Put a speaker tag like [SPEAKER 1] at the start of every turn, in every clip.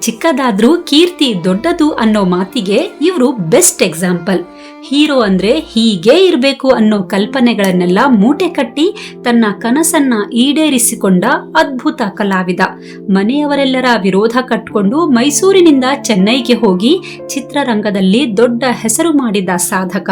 [SPEAKER 1] ಚಿಕ್ಕದಾದ್ರೂ ಕೀರ್ತಿ ದೊಡ್ಡದು ಅನ್ನೋ ಮಾತಿಗೆ ಇವರು ಬೆಸ್ಟ್ ಎಕ್ಸಾಂಪಲ್. ಹೀರೋ ಅಂದ್ರೆ ಹೀಗೆ ಇರಬೇಕು ಅನ್ನೋ ಕಲ್ಪನೆಗಳನ್ನೆಲ್ಲ ಮೂಟೆ ಕಟ್ಟಿ ತನ್ನ ಕನಸನ್ನ ಈಡೇರಿಸಿಕೊಂಡ ಅದ್ಭುತ ಕಲಾವಿದ. ಮನೆಯವರೆಲ್ಲರ ವಿರೋಧ ಕಟ್ಕೊಂಡು ಮೈಸೂರಿನಿಂದ ಚೆನ್ನೈಗೆ ಹೋಗಿ ಚಿತ್ರರಂಗದಲ್ಲಿ ದೊಡ್ಡ ಹೆಸರು ಮಾಡಿದ ಸಾಧಕ.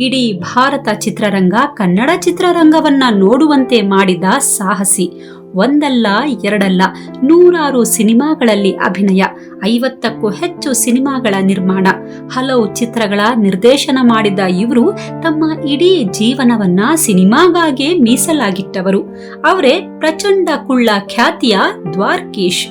[SPEAKER 1] ಇಡೀ ಭಾರತ ಚಿತ್ರರಂಗ ಕನ್ನಡ ಚಿತ್ರರಂಗವನ್ನ ನೋಡುವಂತೆ ಮಾಡಿದ ಸಾಹಸಿ. ಒಂದಲ್ಲ, ಎರಡಲ್ಲ, ನೂರಾರು ಸಿನಿಮಾಗಳಲ್ಲಿ ಅಭಿನಯ, ಐವತ್ತಕ್ಕೂ ಹೆಚ್ಚು ಸಿನಿಮಾಗಳ ನಿರ್ಮಾಣ. ಹಲವು ಚಿತ್ರಗಳ ನಿರ್ದೇಶನ ಮಾಡಿದ ಇವರು ತಮ್ಮ ಇಡೀ ಜೀವನವನ್ನ ಸಿನಿಮಾಗಾಗೆ ಮೀಸಲಾಗಿಟ್ಟವರು. ಅವರೇ ಪ್ರಚಂಡ ಕುಳ್ಳ ಖ್ಯಾತಿಯ ದ್ವಾರ್ಕೀಶ್.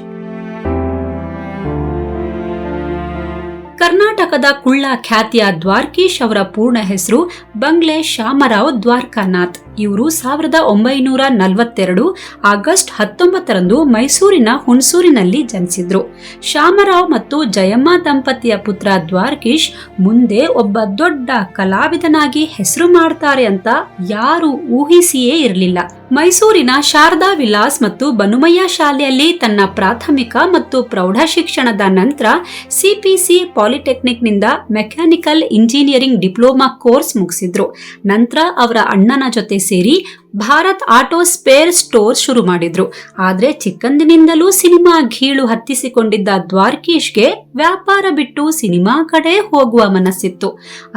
[SPEAKER 1] ಕರ್ನಾಟಕದ ಕುಳ್ಳ ಖ್ಯಾತಿಯ ದ್ವಾರ್ಕೀಶ್ ಅವರ ಪೂರ್ಣ ಹೆಸರು ಬಂಗ್ಲೆ ಶ್ಯಾಮರಾವ್ ದ್ವಾರಕಾನಾಥ್. ಇವರು ಸಾವಿರದ ಒಂಬೈನೂರ ನಲವತ್ತೆರಡು ಆಗಸ್ಟ್ ಹತ್ತೊಂಬತ್ತರಂದು ಮೈಸೂರಿನ ಹುಣಸೂರಿನಲ್ಲಿ ಜನಿಸಿದ್ರು. ಶ್ಯಾಮರಾವ್ ಮತ್ತು ಜಯಮ್ಮ ದಂಪತಿಯ ಪುತ್ರ ದ್ವಾರಕೀಶ್ ಮುಂದೆ ಒಬ್ಬ ದೊಡ್ಡ ಕಲಾವಿದನಾಗಿ ಹೆಸರು ಮಾಡ್ತಾರೆ ಅಂತ ಯಾರು ಊಹಿಸಿಯೇ ಇರಲಿಲ್ಲ. ಮೈಸೂರಿನ ಶಾರದಾ ವಿಲಾಸ್ ಮತ್ತು ಬನುಮಯ್ಯ ಶಾಲೆಯಲ್ಲಿ ತನ್ನ ಪ್ರಾಥಮಿಕ ಮತ್ತು ಪ್ರೌಢ ಶಿಕ್ಷಣದ ನಂತರ ಸಿಪಿಸಿ ಪಾಲಿಟೆಕ್ನಿಕ್ನಿಂದ ಮೆಕ್ಯಾನಿಕಲ್ ಇಂಜಿನಿಯರಿಂಗ್ ಡಿಪ್ಲೊಮಾ ಕೋರ್ಸ್ ಮುಗಿಸಿದ್ರು. ನಂತರ ಅವರ ಅಣ್ಣನ ಜೊತೆ ಸೇರಿ ಭಾರತ್ ಆಟೋ ಸ್ಪೇರ್ ಸ್ಟೋರ್ ಶುರು ಮಾಡಿದ್ರು. ಆದ್ರೆ ಚಿಕ್ಕಂದಿನಿಂದಲೂ ಸಿನಿಮಾ ಘೀಳು ಹತ್ತಿಸಿಕೊಂಡಿದ್ದ ದ್ವಾರ್ಕೀಶ್ಗೆ ವ್ಯಾಪಾರ ಬಿಟ್ಟು ಸಿನಿಮಾ ಕಡೆ ಹೋಗುವ ಮನಸ್ಸಿತ್ತು.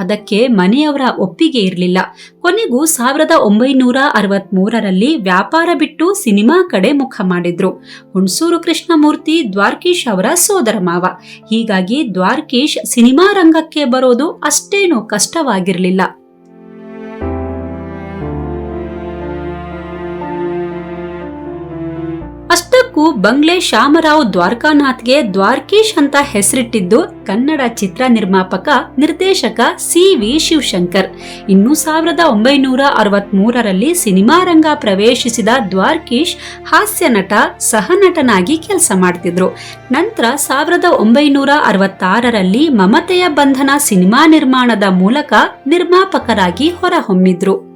[SPEAKER 1] ಅದಕ್ಕೆ ಮನೆಯವರ ಒಪ್ಪಿಗೆ ಇರಲಿಲ್ಲ. ಕೊನೆಗೂ ಸಾವಿರದ ಒಂಬೈನೂರ ಅರವತ್ತ್ ಮೂರರಲ್ಲಿ ವ್ಯಾಪಾರ ಬಿಟ್ಟು ಸಿನಿಮಾ ಕಡೆ ಮುಖ ಮಾಡಿದ್ರು. ಹುಣಸೂರು ಕೃಷ್ಣಮೂರ್ತಿ ದ್ವಾರ್ಕೀಶ್ ಅವರ ಸೋದರ ಮಾವ. ಹೀಗಾಗಿ ದ್ವಾರ್ಕೀಶ್ ಸಿನಿಮಾ ರಂಗಕ್ಕೆ ಬರೋದು ಅಷ್ಟೇನು ಕಷ್ಟವಾಗಿರಲಿಲ್ಲ. ಅಷ್ಟಕ್ಕೂ ಬಂಗ್ಲೆ ಶ್ಯಾಮರಾವ್ ದ್ವಾರಕಾನಾಥ್ಗೆ ದ್ವಾರ್ಕೀಶ್ ಅಂತ ಹೆಸರಿಟ್ಟಿದ್ದು ಕನ್ನಡ ಚಿತ್ರ ನಿರ್ಮಾಪಕ, ನಿರ್ದೇಶಕ ಸಿ ವಿ ಶಿವಶಂಕರ್. ಇನ್ನು ಸಾವಿರದ ಒಂಬೈನೂರ ಅರವತ್ತ್ ಮೂರರಲ್ಲಿ ಸಿನಿಮಾ ರಂಗ ಪ್ರವೇಶಿಸಿದ ದ್ವಾರ್ಕೀಶ್ ಹಾಸ್ಯ ನಟ, ಸಹನಟನಾಗಿ ಕೆಲಸ ಮಾಡ್ತಿದ್ರು. ನಂತರ ಸಾವಿರದ ಒಂಬೈನೂರ ಅರವತ್ತಾರರಲ್ಲಿ ಮಮತೆಯ ಬಂಧನ ಸಿನಿಮಾ ನಿರ್ಮಾಣದ ಮೂಲಕ ನಿರ್ಮಾಪಕರಾಗಿ ಹೊರಹೊಮ್ಮಿದ್ರು.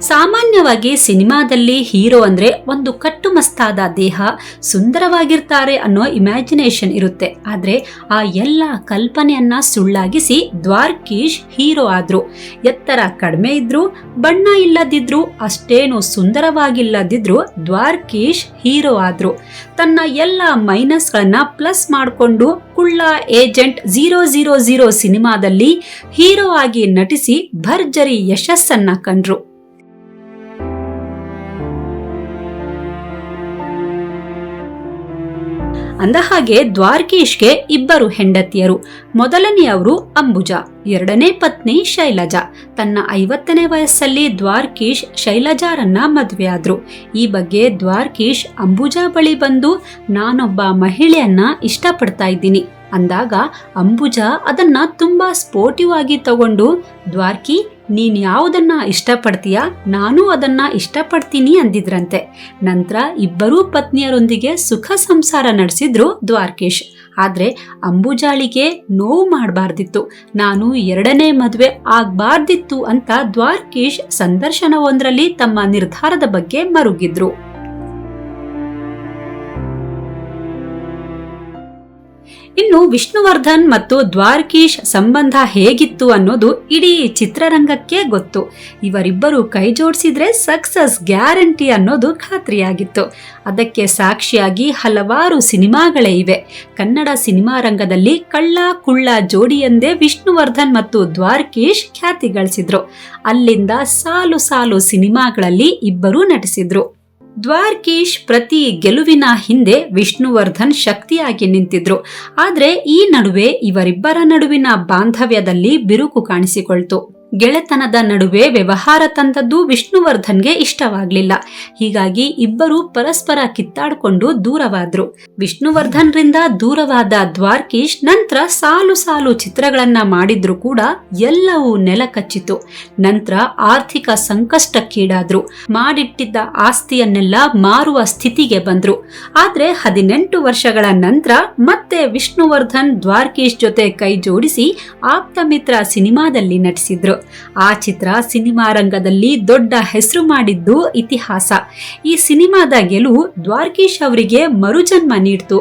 [SPEAKER 1] ಸಾಮಾನ್ಯವಾಗಿ ಸಿನಿಮಾದಲ್ಲಿ ಹೀರೋ ಅಂದ್ರೆ ಒಂದು ಕಟ್ಟುಮಸ್ತಾದ ದೇಹ ಸುಂದರವಾಗಿರ್ತಾರೆ ಅನ್ನೋ ಇಮ್ಯಾಜಿನೇಷನ್ ಇರುತ್ತೆ. ಆದ್ರೆ ಆ ಎಲ್ಲ ಕಲ್ಪನೆಯನ್ನ ಸುಳ್ಳಾಗಿಸಿ ದ್ವಾರ್ಕೀಶ್ ಹೀರೋ ಆದ್ರು. ಎತ್ತರ ಕಡಿಮೆ ಇದ್ರು, ಬಣ್ಣ ಇಲ್ಲದಿದ್ರು, ಅಷ್ಟೇನು ಸುಂದರವಾಗಿಲ್ಲದಿದ್ರು ದ್ವಾರ್ಕೀಶ್ ಹೀರೋ ಆದ್ರು. ತನ್ನ ಎಲ್ಲ ಮೈನಸ್ಗಳನ್ನ ಪ್ಲಸ್ ಮಾಡಿಕೊಂಡು ಕುಳ್ಳ ಏಜೆಂಟ್ ಝೀರೋ ಝೀರೋ ಝೀರೋ ಸಿನಿಮಾದಲ್ಲಿ ಹೀರೋ ಆಗಿ ನಟಿಸಿ ಭರ್ಜರಿ ಯಶಸ್ಸನ್ನ ಕಂಡ್ರು. ಅಂದಹಾಗೆ ದ್ವಾರಕೀಶ್ಗೆ ಇಬ್ಬರು ಹೆಂಡತಿಯರು. ಮೊದಲನೆಯವರು ಅಂಬುಜ, ಎರಡನೇ ಪತ್ನಿ ಶೈಲಜಾ. ತನ್ನ ಐವತ್ತನೇ ವಯಸ್ಸಲ್ಲಿ ದ್ವಾರಕೀಶ್ ಶೈಲಜಾರನ್ನ ಮದುವೆಯಾದ್ರು. ಈ ಬಗ್ಗೆ ದ್ವಾರಕೀಶ್ ಅಂಬುಜಾ ಬಳಿ ಬಂದು, ನಾನೊಬ್ಬ ಮಹಿಳೆಯನ್ನ ಇಷ್ಟಪಡ್ತಾ ಇದ್ದೀನಿ. ಅಂದಾಗ ಅಂಬುಜಾ ಅದನ್ನ ತುಂಬಾ ಸ್ಪೋರ್ಟಿವ್ ಆಗಿ ತಗೊಂಡು, ದ್ವಾರ್ಕಿ ನೀನ್ ಯಾವುದನ್ನ ಇಷ್ಟಪಡ್ತೀಯ? ನಾನು ಅದನ್ನ ಇಷ್ಟಪಡ್ತೀನಿ ಅಂದಿದ್ರಂತೆ. ನಂತರ ಇಬ್ಬರೂ ಪತ್ನಿಯರೊಂದಿಗೆ ಸುಖ ಸಂಸಾರ ನಡೆಸಿದ್ರು ದ್ವಾರಕೇಶ್. ಆದ್ರೆ ಅಂಬುಜಾಳಿಗೆ ನೋವು ಮಾಡಬಾರ್ದಿತ್ತು. ನಾನು ಎರಡನೇ ಮದುವೆ ಆಗಬಾರ್ದಿತ್ತು ಅಂತ ದ್ವಾರ್ಕೇಶ್ ಸಂದರ್ಶನವೊಂದರಲ್ಲಿ ತಮ್ಮ ನಿರ್ಧಾರದ ಬಗ್ಗೆ ಮರುಗಿದ್ರು. ಇನ್ನು ವಿಷ್ಣುವರ್ಧನ್ ಮತ್ತು ದ್ವಾರಕೀಶ್ ಸಂಬಂಧ ಹೇಗಿತ್ತು ಅನ್ನೋದು ಇಡೀ ಚಿತ್ರರಂಗಕ್ಕೆ ಗೊತ್ತು. ಇವರಿಬ್ಬರು ಕೈ ಜೋಡಿಸಿದ್ರೆ ಸಕ್ಸಸ್ ಗ್ಯಾರಂಟಿ ಅನ್ನೋದು ಖಾತ್ರಿಯಾಗಿತ್ತು. ಅದಕ್ಕೆ ಸಾಕ್ಷಿಯಾಗಿ ಹಲವಾರು ಸಿನಿಮಾಗಳೇ ಇವೆ. ಕನ್ನಡ ಸಿನಿಮಾ ರಂಗದಲ್ಲಿ ಕಳ್ಳ ಕುಳ್ಳ ಜೋಡಿಯಂದೇ ವಿಷ್ಣುವರ್ಧನ್ ಮತ್ತು ದ್ವಾರಕೀಶ್ ಖ್ಯಾತಿ ಗಳಿಸಿದ್ರು. ಅಲ್ಲಿಂದ ಸಾಲು ಸಾಲು ಸಿನಿಮಾಗಳಲ್ಲಿ ಇಬ್ಬರೂ ನಟಿಸಿದ್ರು. ದ್ವಾರ್ಕೀಶ್ ಪ್ರತಿ ಗೆಲುವಿನ ಹಿಂದೆ ವಿಷ್ಣುವರ್ಧನ್ ಶಕ್ತಿಯಾಗಿ ನಿಂತಿದ್ರು. ಆದರೆ ಈ ನಡುವೆ ಇವರಿಬ್ಬರ ನಡುವಿನ ಬಾಂಧವ್ಯದಲ್ಲಿ ಬಿರುಕು ಕಾಣಿಸಿಕೊಳ್ತು. ಗೆಳೆತನದ ನಡುವೆ ವ್ಯವಹಾರ ತಂದದ್ದು ವಿಷ್ಣುವರ್ಧನ್ಗೆ ಇಷ್ಟವಾಗ್ಲಿಲ್ಲ. ಹೀಗಾಗಿ ಇಬ್ಬರು ಪರಸ್ಪರ ಕಿತ್ತಾಡಿಕೊಂಡು ದೂರವಾದ್ರು. ವಿಷ್ಣುವರ್ಧನ್ರಿಂದ ದೂರವಾದ ದ್ವಾರ್ಕೀಶ್ ನಂತರ ಸಾಲು ಸಾಲು ಚಿತ್ರಗಳನ್ನ ಮಾಡಿದ್ರು ಕೂಡ ಎಲ್ಲವೂ ನೆಲಕಚ್ಚಿತು ನಂತರ ಆರ್ಥಿಕ ಸಂಕಷ್ಟಕ್ಕೀಡಾದ್ರು. ಮಾಡಿಟ್ಟಿದ್ದ ಆಸ್ತಿಯನ್ನೆಲ್ಲ ಮಾರುವ ಸ್ಥಿತಿಗೆ ಬಂದ್ರು. ಆದ್ರೆ ಹದಿನೆಂಟು ವರ್ಷಗಳ ನಂತರ ಮತ್ತೆ ವಿಷ್ಣುವರ್ಧನ್ ದ್ವಾರ್ಕೀಶ್ ಜೊತೆ ಕೈ ಜೋಡಿಸಿ ಆಪ್ತ ಮಿತ್ರ ಸಿನಿಮಾದಲ್ಲಿ ನಟಿಸಿದ್ರು. ಆ ಚಿತ್ರ ಸಿನಿಮಾ ರಂಗದಲ್ಲಿ ದೊಡ್ಡ ಹೆಸರು ಮಾಡಿದ್ದು ಇತಿಹಾಸ. ಈ ಸಿನಿಮಾದ ಗೆಲುವು ದ್ವಾರಕೀಶ್ ಅವರಿಗೆ ಮರುಜನ್ಮ ನೀಡ್ತು.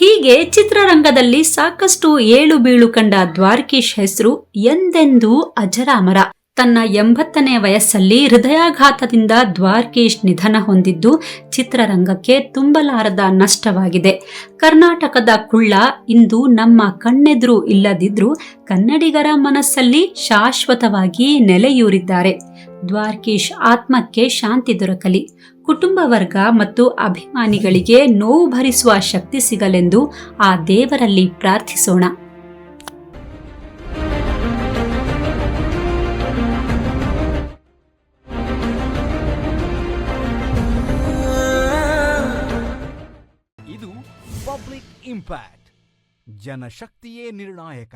[SPEAKER 1] ಹೀಗೆ ಚಿತ್ರರಂಗದಲ್ಲಿ ಸಾಕಷ್ಟು ಏಳು ಬೀಳು ಕಂಡ ದ್ವಾರಕೀಶ್ ಹೆಸರು ಎಂದೆಂದೂ ಅಜರಾಮರ. ತನ್ನ ಎಂಬತ್ತನೇ ವಯಸ್ಸಲ್ಲಿ ಹೃದಯಾಘಾತದಿಂದ ದ್ವಾರ್ಕೀಶ್ ನಿಧನ ಹೊಂದಿದ್ದು ಚಿತ್ರರಂಗಕ್ಕೆ ತುಂಬಲಾರದ ನಷ್ಟವಾಗಿದೆ. ಕರ್ನಾಟಕದ ಕುಳ್ಳ ಇಂದು ನಮ್ಮ ಕಣ್ಣೆದುರು ಇಲ್ಲದಿದ್ರೂ ಕನ್ನಡಿಗರ ಮನಸ್ಸಲ್ಲಿ ಶಾಶ್ವತವಾಗಿ ನೆಲೆಯೂರಿದ್ದಾರೆ. ದ್ವಾರ್ಕೀಶ್ ಆತ್ಮಕ್ಕೆ ಶಾಂತಿ ದೊರಕಲಿ. ಕುಟುಂಬ ವರ್ಗ ಮತ್ತು ಅಭಿಮಾನಿಗಳಿಗೆ ನೋವು ಭರಿಸುವ ಶಕ್ತಿ ಸಿಗಲೆಂದು ಆ ದೇವರಲ್ಲಿ ಪ್ರಾರ್ಥಿಸೋಣ.
[SPEAKER 2] ಇಂಪ್ಯಾಕ್ಟ್ ಜನಶಕ್ತಿಯೇ ನಿರ್ಣಾಯಕ